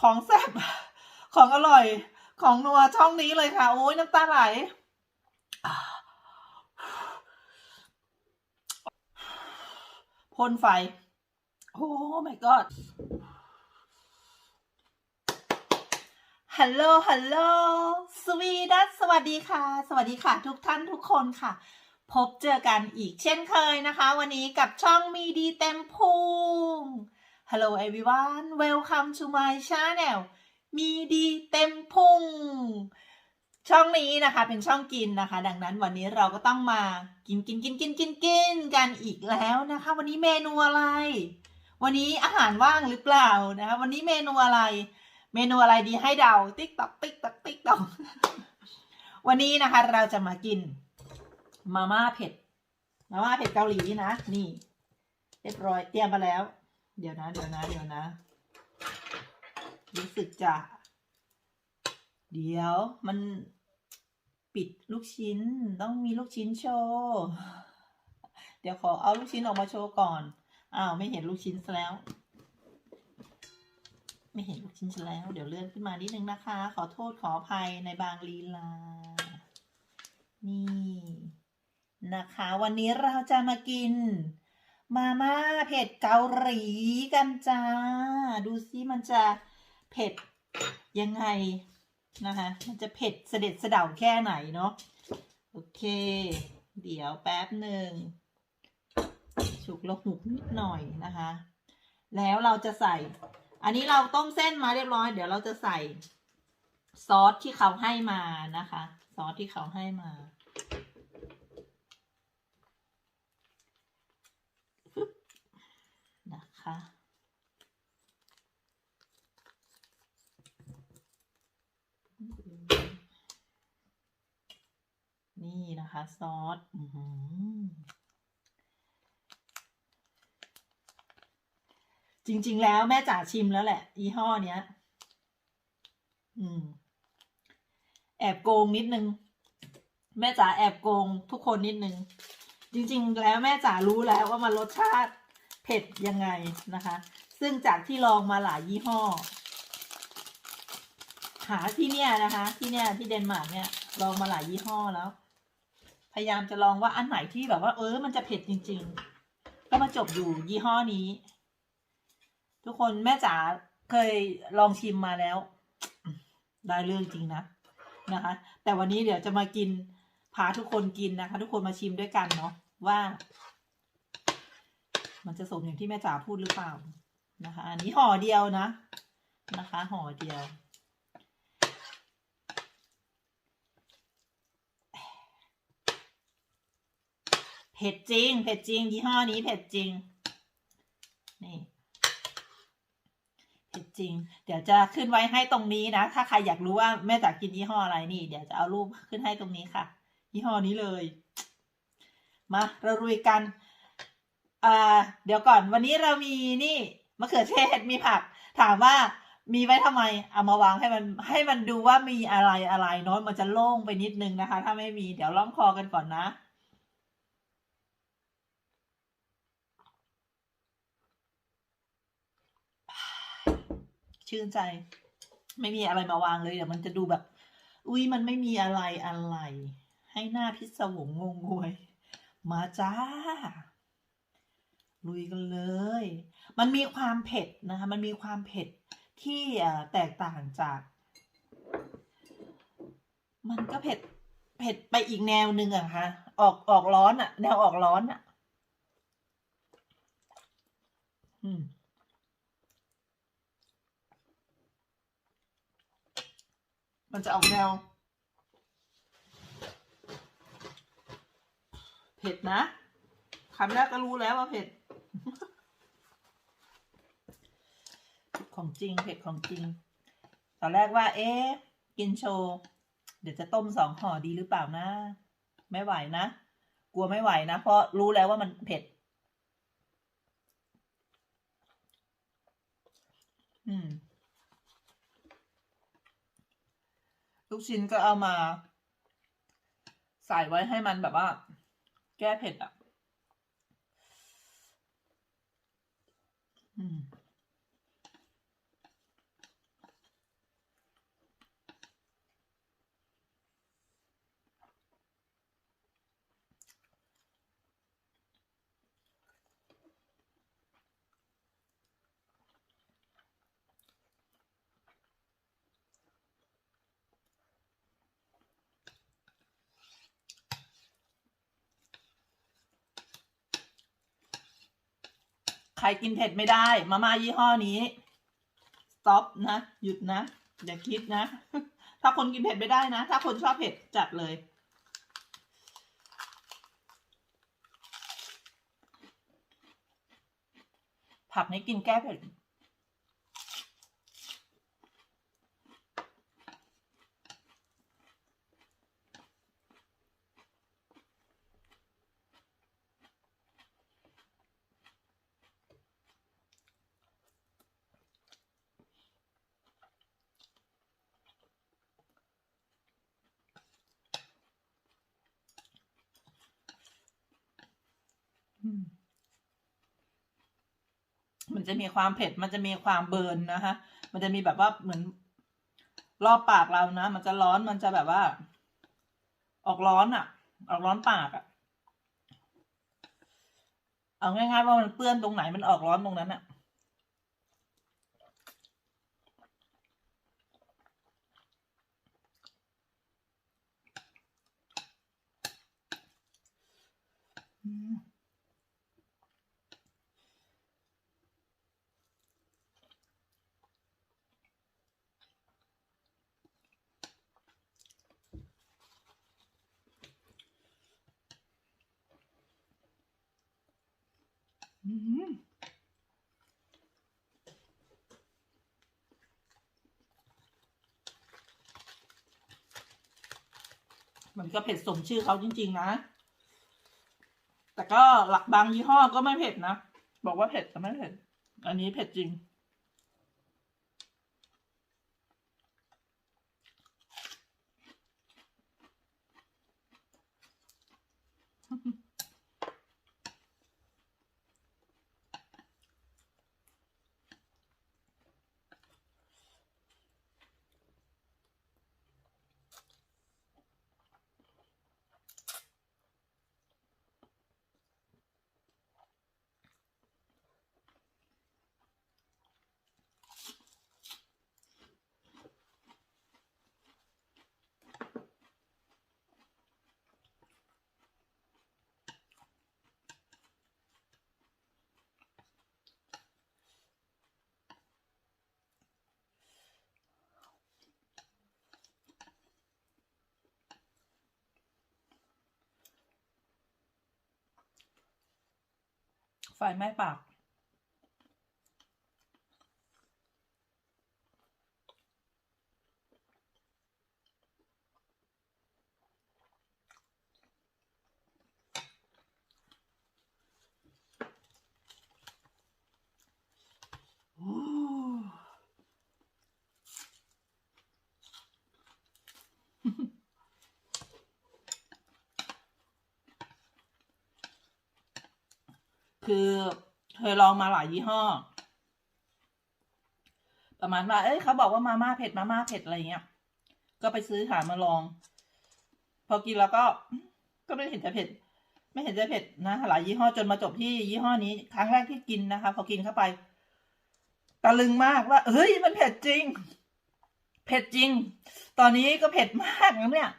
ของแซ่บของอร่อย ของนัวช่องนี้เลยค่ะ โอ้ยน้ำตาไหลพ่นไฟ โอ้ my god ฮัลโหล ฮัลโหล สวีดัส สวัสดีค่ะ สวัสดีค่ะ ทุกท่านทุกคนค่ะ พบเจอกันอีกเช่นเคยนะคะ วันนี้กับช่องมีดีเต็มพุง Hello everyone welcome to my channel มีดีเต็มพุง ช่องนี้นะคะเป็นช่องกินนะคะ ดังนั้นวันนี้เราก็ต้องมากินกินกินกินกินกินกันอีกแล้วนะคะ วันนี้เมนูอะไร วันนี้อาหารว่างหรือเปล่านะคะวันนี้เมนูอะไร เมนูอะไรดีให้เดาติ๊กตอกติ๊กตอกติ๊กตอกวันนี้นะคะเราจะมากินมาม่าเผ็ดมาม่าเผ็ดเกาหลีนะ นี่เรียบร้อยเตรียมมาแล้ว เดี๋ยวนะ เดี๋ยวนะ เดี๋ยวนะ รู้สึกจะ เดี๋ยวมันปิดลูกชิ้นต้องมีลูกชิ้นโชว์เดี๋ยวขอเอาลูกชิ้นออกมาโชว์ก่อนอ้าวไม่เห็นลูกชิ้นแล้ว ไม่เห็นลูกชิ้นแล้ว เดี๋ยวเลื่อนขึ้นมานิดนึงนะคะ ขอโทษขออภัยในบางลีลา นี่นะคะ วันนี้เราจะมากิน มาม่าเผ็ดเกาหลีกันจ้า ดูซิมันจะเผ็ดยังไงนะคะ มันจะเผ็ดเสด็จเสะเดาแค่ไหนเนาะ โอเค เดี๋ยวแป๊บหนึ่ง ฉุกละหุกนิดหน่อยนะคะ แล้วเราจะใส่ อันนี้เราต้มเส้นมาเรียบร้อย เดี๋ยวเราจะใส่ซอสที่เขาให้มานะคะ ซอสที่เขาให้มาฟึบ นะคะ นี่นะคะ ซอสจริง ๆ แล้วแม่จ๋าชิมแล้วแหละยี่ห้อเนี้ย อืม แอบโกงนิดนึง แม่จ๋าแอบโกงทุกคนนิดนึง จริง ๆ แล้วแม่จ๋ารู้แล้วว่ามันรสชาติ เผ็ดยังไงนะคะ ซึ่งจากที่ลองมาหลายยี่ห้อ หาที่เนี่ยนะคะ ที่เนี่ยที่เดนมาร์กเนี่ยลองมาหลายยี่ห้อแล้ว พยายามจะลองว่าอันไหนที่แบบว่า เออมันจะเผ็ดจริง ๆ ก็มาจบอยู่ยี่ห้อนี้ ทุกคนแม่จ๋าเคยลองชิมมาแล้ว ได้เรื่องจริงนะนะคะ แต่วันนี้เดี๋ยวจะมากินพาทุกคนกินนะคะ ทุกคนมาชิมด้วยกันเนาะว่า มันจะสมอย่างที่แม่จ๋าพูดหรือเปล่านะคะ อันนี้ห่อเดียวนะนะคะห่อเดียว เผ็ดจริง เผ็ดจริงยี่ห้อนี้เผ็ดจริง นี่เผ็ดจริง เดี๋ยวจะขึ้นไว้ให้ตรงนี้นะ ถ้าใครอยากรู้ว่าแม่จ๋ากินยี่ห้ออะไรนี่ เดี๋ยวจะเอารูปขึ้นให้ตรงนี้ค่ะ ยี่ห้อนี้เลย มาเรารุยกัน เดี๋ยวก่อนวันนี้เรามีนี่มะเขือเทศมีผัก ถามว่ามีไว้ทำไมเอามาวางให้มันให้มันดูว่ามีอะไรอะไรเนาะมันจะโล่งไปนิดนึงนะคะ ถ้าไม่มีเดี๋ยวล้อมคอกันก่อนนะชื่นใจ ไม่มีอะไรมาวางเลยเดี๋ยวมันจะดูแบบ อุ้ยมันไม่มีอะไรอะไร ให้หน้าพิศวงงงงวย มาจ้า ลุยกันเลย มันมีความเผ็ดนะคะ มันมีความเผ็ดที่แตกต่างจาก มันก็เผ็ด เผ็ดไปอีกแนวหนึ่งอะค่ะออกออกร้อนอะแนวออกร้อนอะอืมมันจะออกแนวเผ็ดนะคำแรกก็รู้แล้วว่าเผ็ด ของจริงเผ็ดของจริง ตอนแรกว่า เอ๊ะ กินโชว์ เดี๋ยวจะต้มสองห่อดีหรือเปล่านะ ไม่ไหวนะ กลัวไม่ไหวนะ เพราะรู้แล้วว่ามันเผ็ด อืม ลูกชิ้นก็เอามา ใส่ไว้ให้มันแบบว่า แก้เผ็ดอะ อื รกินเผ็ดไม่ได้ มาม่ายี่ห้อนี้ stop นะ หยุดนะ อย่าคิดนะ ถ้าคนกินเผ็ดไม่ได้นะ ถ้าคนชอบเผ็ดจัดเลย ผักนี้กินแก้เผ็ด มันจะมีความเผ็ด มันจะมีความเบิร์นนะคะมันจะมีแบบว่าเหมือนรอบปากเรานะ มันจะร้อน มันจะแบบว่า ออกร้อนอะ่ะ ออกร้อนปากอะ่ะ เอาง่ายๆว่ามันเปื้อนตรงไหนมันออกร้อนตรงนั้นอะ่ะ มันก็เผ็ดสมชื่อเขาจริง ๆ นะ แต่ก็หลักบางยี่ห้อก็ไม่เผ็ดนะ บอกว่าเผ็ดแต่ไม่เผ็ด อันนี้เผ็ดจริง ไฟไหม้ปาก โอ้ คือเคยลองมาหลายยี่ห้อ ประมาณว่า เอ้ยเขาบอกว่ามาม่าเผ็ดมาม่าเผ็ดอะไรเงี้ย ก็ไปซื้อหามาลอง พอกินแล้วก็ ก็ไม่เห็นจะเผ็ด ไม่เห็นจะเผ็ดนะหลายยี่ห้อจนมาจบที่ยี่ห้อนี้ ครั้งแรกที่กินนะคะ พอกินเข้าไปตะลึงมากว่าเฮ้ยมันเผ็ดจริง เผ็ดจริง ตอนนี้ก็เผ็ดมากนะเนี่ย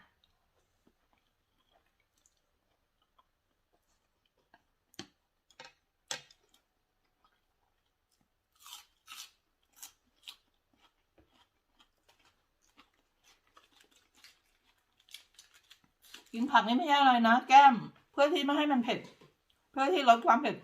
กินผักนี่ไม่ใช่อะไรนะ แก้ม เพื่อที่ไม่ให้มันเผ็ด เพื่อที่ลดความเผ็ด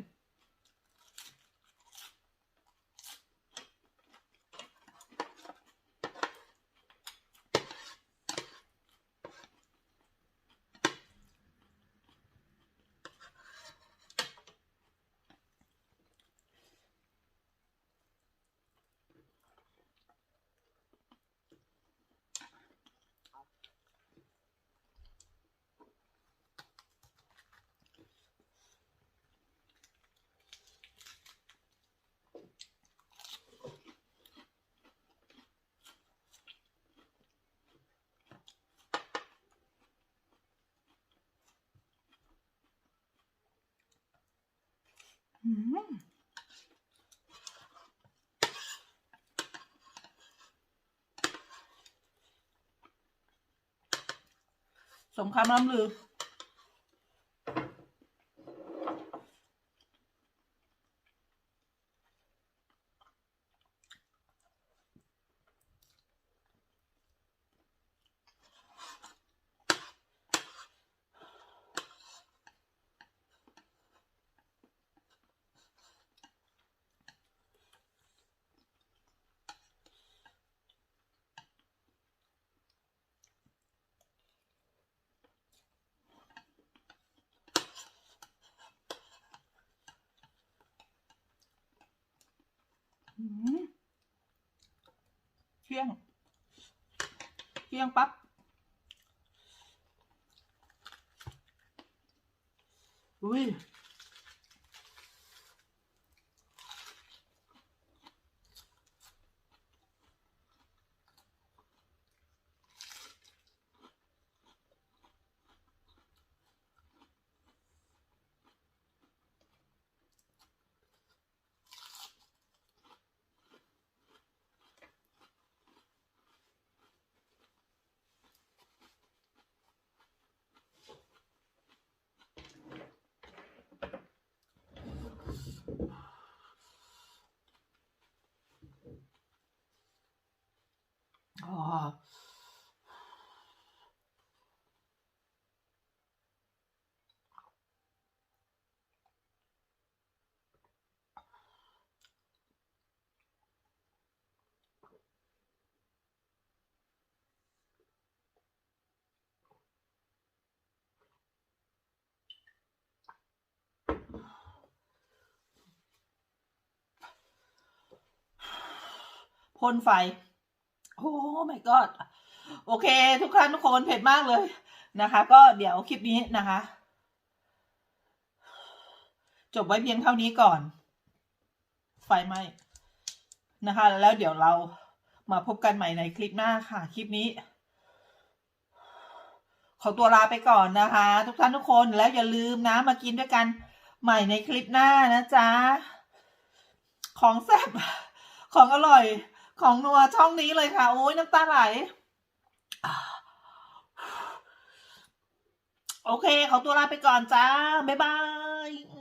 สมคำล้ำลือ เที่ยง เที่ยงปั๊บ อุ้ย อ๋อพ่นไฟ โอ้ my god โอเค ทุกท่านทุกคนเผ็ดมากเลยนะคะ ก็เดี๋ยวคลิปนี้นะคะ จบไว้เพียงเท่านี้ก่อน ไฟไหมนะคะ แล้วเดี๋ยวเรามาพบกันใหม่ในคลิปหน้าค่ะ คลิปนี้ ขอตัวลาไปก่อนนะคะ ทุกท่านทุกคนแล้วอย่าลืมนะ มากินด้วยกันใหม่ในคลิปหน้านะจ๊ะ ของแซ่บของอร่อย ของนัวช่องนี้เลยค่ะ โอ้ยน้ำตาไหล โอเค ขอตัวลาไปก่อนจ้า บ๊ายบาย